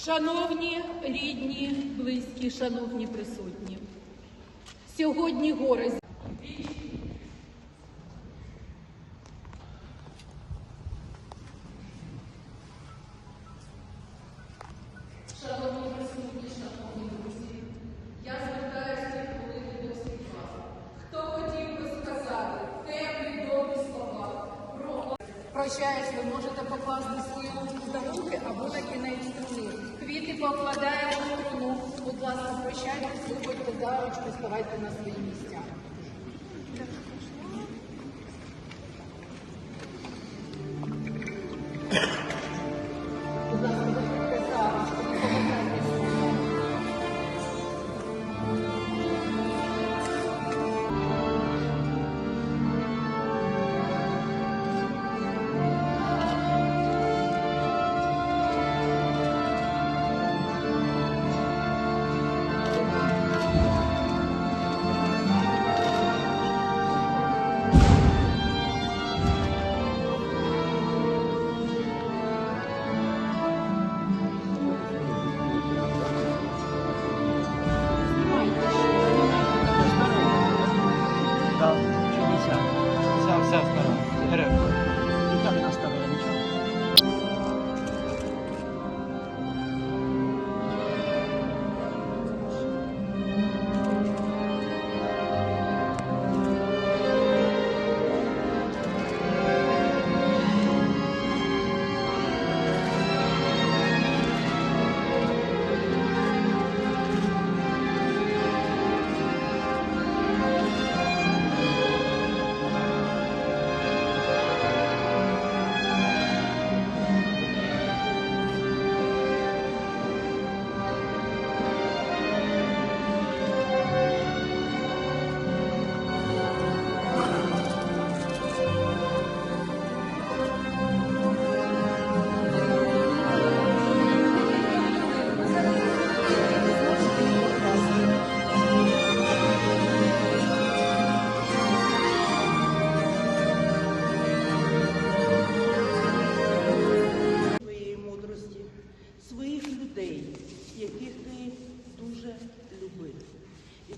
Шановні рідні, близькі, шановні присутні, сьогодні гори прощаюсь, ви можете покласти свою ручку до руки або на кінець покладаємо в струну. Будь ласка, прощайтесь, виходьте за ручку, ставайте на свої місця.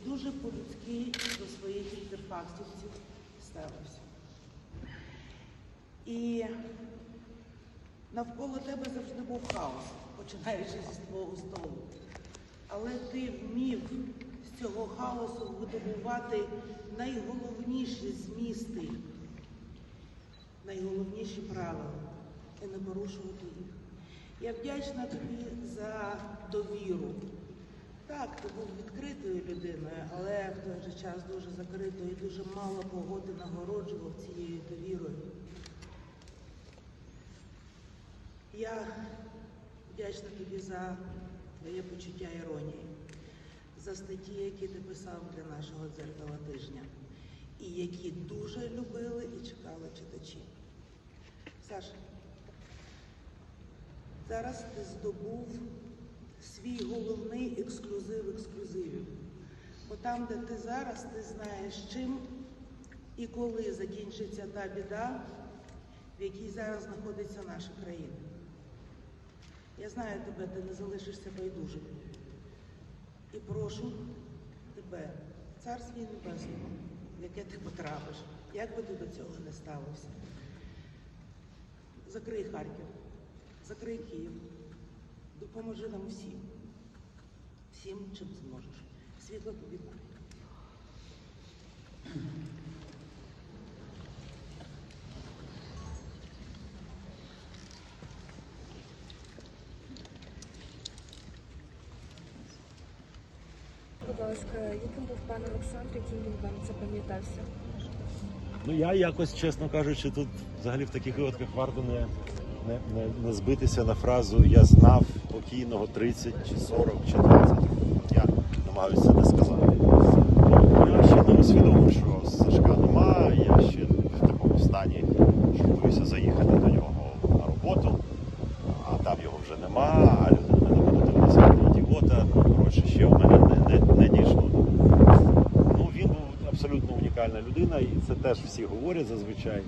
Дуже по-людськи до своїх інтерфаксівців ставився. І навколо тебе завжди був хаос, починаючи зі твого столу. Але ти вмів з цього хаосу видобувати найголовніші змісти найголовніші правила і не порушувати їх. Я вдячна тобі за довіру. Так, ти був відкритою людиною, але в той же час дуже закритою і дуже мало кого ти нагороджував цією довірою. Я вдячна тобі за твоє почуття іронії, за статті, які ти писав для нашого дзеркала тижня, і які дуже любили і чекали читачі. Саша, зараз ти здобув свій головний ексклюзив ексклюзивів. Бо там, де ти зараз, ти знаєш, чим і коли закінчиться та біда, в якій зараз знаходиться наша країна. Я знаю тебе, ти не залишишся байдужим. І прошу тебе, царстві небесному, в яке ти потрапиш, як би ти до цього не ставився. Закрий Харків, закрий Київ, допоможи нам всім, всім, чим зможеш. Світло тобі. Будь ласка, яким був пан Олександр, яким він вам запам'ятався? Ну я якось, чесно кажучи, тут взагалі в таких випадках варто не, не, не, не збитися на фразу Я знав покійного 30 чи 40 чи 20 років. Я намагаюся не сказати. Я ще не усвідомив, що Сашка нема, я ще в такому стані, що боюся заїхати до нього на роботу, а там його вже нема, а люди на мене будуть дивитися як ідіота. Коротше, ще в мене не, не, не дійшло. Ну, він був абсолютно унікальна людина, і це теж всі говорять зазвичай.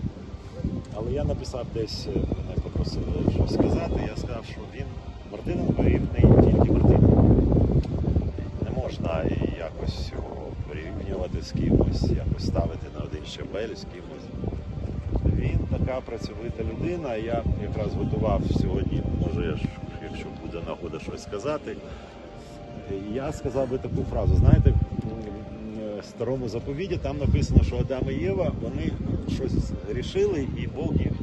Але я написав десь, е, попросили щось сказати. Я сказав, що він Мартиненко рівний тільки Мартиненко. Не можна якось його порівнювати з кимось, якось ставити на один щабель з кимось. Він така працьовита людина. Я якраз готував сьогодні, може, якщо буде нагода щось сказати. Я сказав би таку фразу. Знаєте, в старому заповіді там написано, що Адам і Єва вони щось грішили, і Бог їх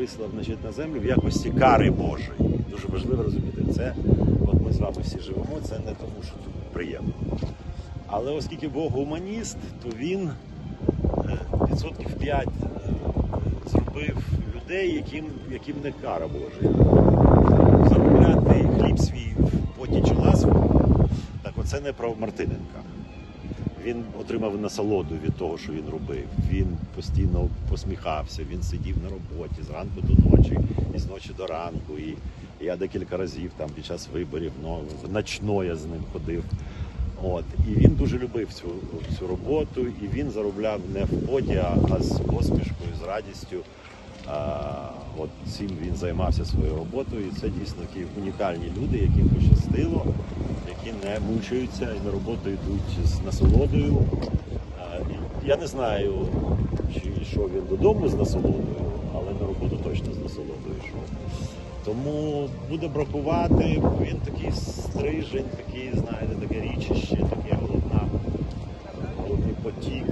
вислав значить, на землю в якості кари Божої. Дуже важливо розуміти, це от ми з вами всі живемо, це не тому, що тут приємно. Але оскільки Бог гуманіст, то він е, відсотків 5 зробив людей, яким, яким не кара Божа. Заробляти хліб свій в поті чола свого, так оце не про Мартиненка. Він отримав насолоду від того, що він робив. Він постійно посміхався, він сидів на роботі з ранку до ночі, і з ночі до ранку. І я декілька разів там під час виборів ну, ночно я з ним ходив. От. І він дуже любив цю, цю роботу, і він заробляв не в поті, а, а з посмішкою, з радістю. А, от цим він займався своєю роботою. І це дійсно такі унікальні люди, яким пощастило, які не мучаються і на роботу йдуть з насолодою. Я не знаю, чи йшов він додому з насолодою, але на роботу точно з насолодою йшов. Тому буде бракувати, бо він такий стрижень, такий, знаєте, таке річище, таке головна, головний потік.